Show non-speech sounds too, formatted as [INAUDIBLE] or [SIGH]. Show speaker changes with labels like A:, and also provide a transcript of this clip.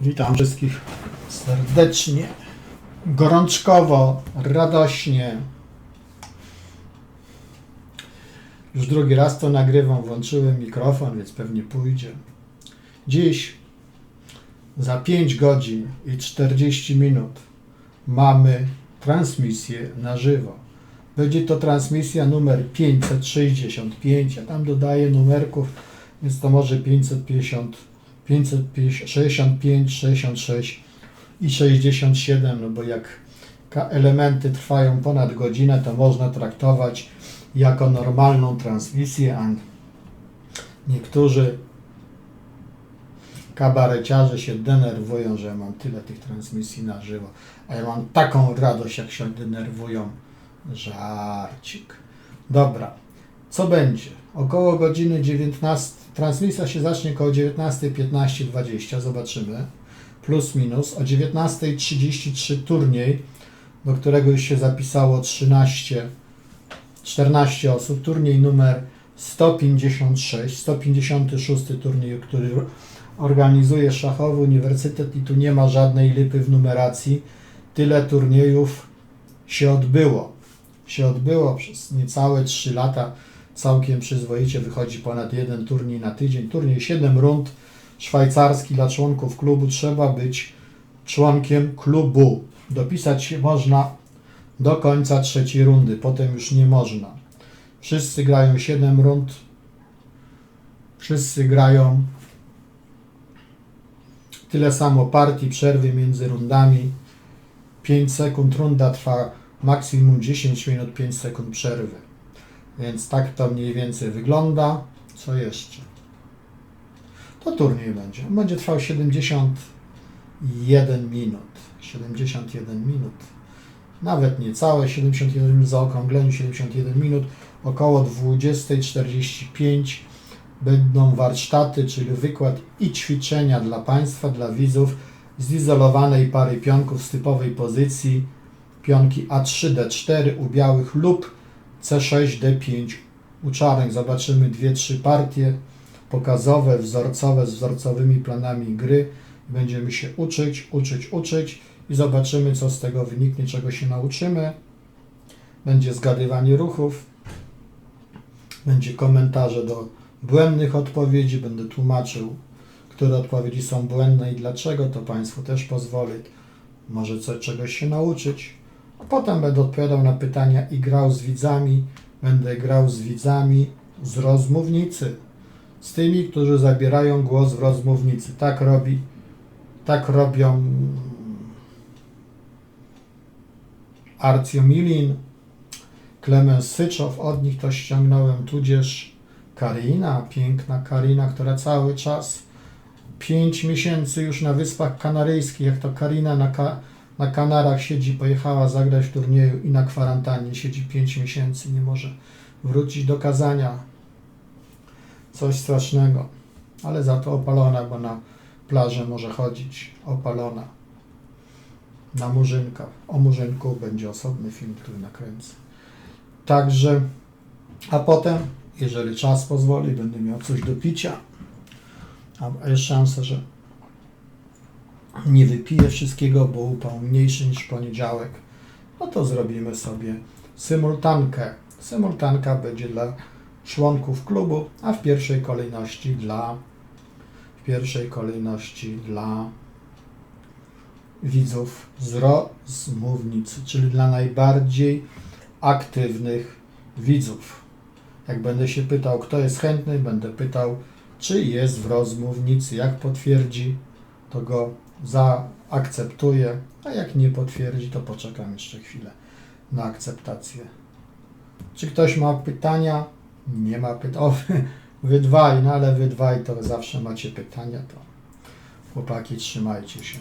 A: Witam wszystkich serdecznie, gorączkowo, radośnie. Już drugi raz to nagrywam, włączyłem mikrofon, więc pewnie pójdzie. Dziś za 5 godzin i 40 minut mamy transmisję na żywo. Będzie to transmisja numer 565, ja tam dodaję numerków, więc to może 550, 565, 66 i 67, no bo jak elementy trwają ponad godzinę, to można traktować jako normalną transmisję, a niektórzy kabareciarze się denerwują, że mam tyle tych transmisji na żywo, a ja mam taką radość, jak się denerwują. Żarcik. Dobra, co będzie? Około godziny 19, transmisja się zacznie około 19.15, 20, zobaczymy. Plus minus. O 19.33 turniej, do którego już się zapisało 13, 14 osób. Turniej numer 156, 156 turniej, który organizuje Szachowy Uniwersytet i tu nie ma żadnej lipy w numeracji. Tyle turniejów się odbyło. Się odbyło przez niecałe 3 lata. Całkiem przyzwoicie wychodzi ponad jeden turniej na tydzień. Turniej 7 rund szwajcarski dla członków klubu. Trzeba być członkiem klubu. Dopisać można do końca trzeciej rundy, potem już nie można. Wszyscy grają 7 rund. Wszyscy grają tyle samo partii, przerwy między rundami. 5 sekund runda trwa maksimum 10 minut, 5 sekund przerwy. Więc tak to mniej więcej wygląda. Co jeszcze? To turniej będzie. On będzie trwał 71 minut. 71 minut. Nawet nie całe 71 minut, zaokrągleniu 71 minut. Około 20.45 będą warsztaty, czyli wykład i ćwiczenia dla Państwa, dla widzów z izolowanej pary pionków z typowej pozycji pionki A3, D4 u białych lub C6, D5 u czarnych. Zobaczymy dwie, trzy partie pokazowe, wzorcowe z wzorcowymi planami gry. Będziemy się uczyć, uczyć, uczyć i zobaczymy, co z tego wyniknie, czego się nauczymy. Będzie zgadywanie ruchów, będzie komentarze do błędnych odpowiedzi, będę tłumaczył, które odpowiedzi są błędne i dlaczego, to Państwu też pozwoli może co, czegoś się nauczyć. Potem będę odpowiadał na pytania i grał z widzami. Będę grał z widzami z rozmównicy. Z tymi, którzy zabierają głos w rozmównicy. Tak robi, tak robią Arcio Milin, Klemens Syczow, od nich to ściągnąłem, tudzież Karina, piękna Karina, która cały czas 5 miesięcy już na Wyspach Kanaryjskich, jak to Karina na, ka na Kanarach siedzi, pojechała zagrać w turnieju i na kwarantannie siedzi 5 miesięcy, nie może wrócić do kazania. Coś strasznego, ale za to opalona, bo na plażę może chodzić, opalona. Na Murzynka. O Murzynku będzie osobny film, który nakręcę. Także, a potem, jeżeli czas pozwoli, będę miał coś do picia, a jest szansa, że nie wypiję wszystkiego, bo upał mniejszy niż poniedziałek, no to zrobimy sobie symultankę. Symultanka będzie dla członków klubu, a w pierwszej kolejności dla w pierwszej kolejności dla widzów z rozmównicy, czyli dla najbardziej aktywnych widzów. Jak będę się pytał, kto jest chętny, będę pytał, czy jest w rozmównicy. Jak potwierdzi, to go zaakceptuję, a jak nie potwierdzi, to poczekam jeszcze chwilę na akceptację. Czy ktoś ma pytania? Nie ma pytań. O, [LAUGHS] no ale wy dwaj to zawsze macie pytania, to chłopaki trzymajcie się.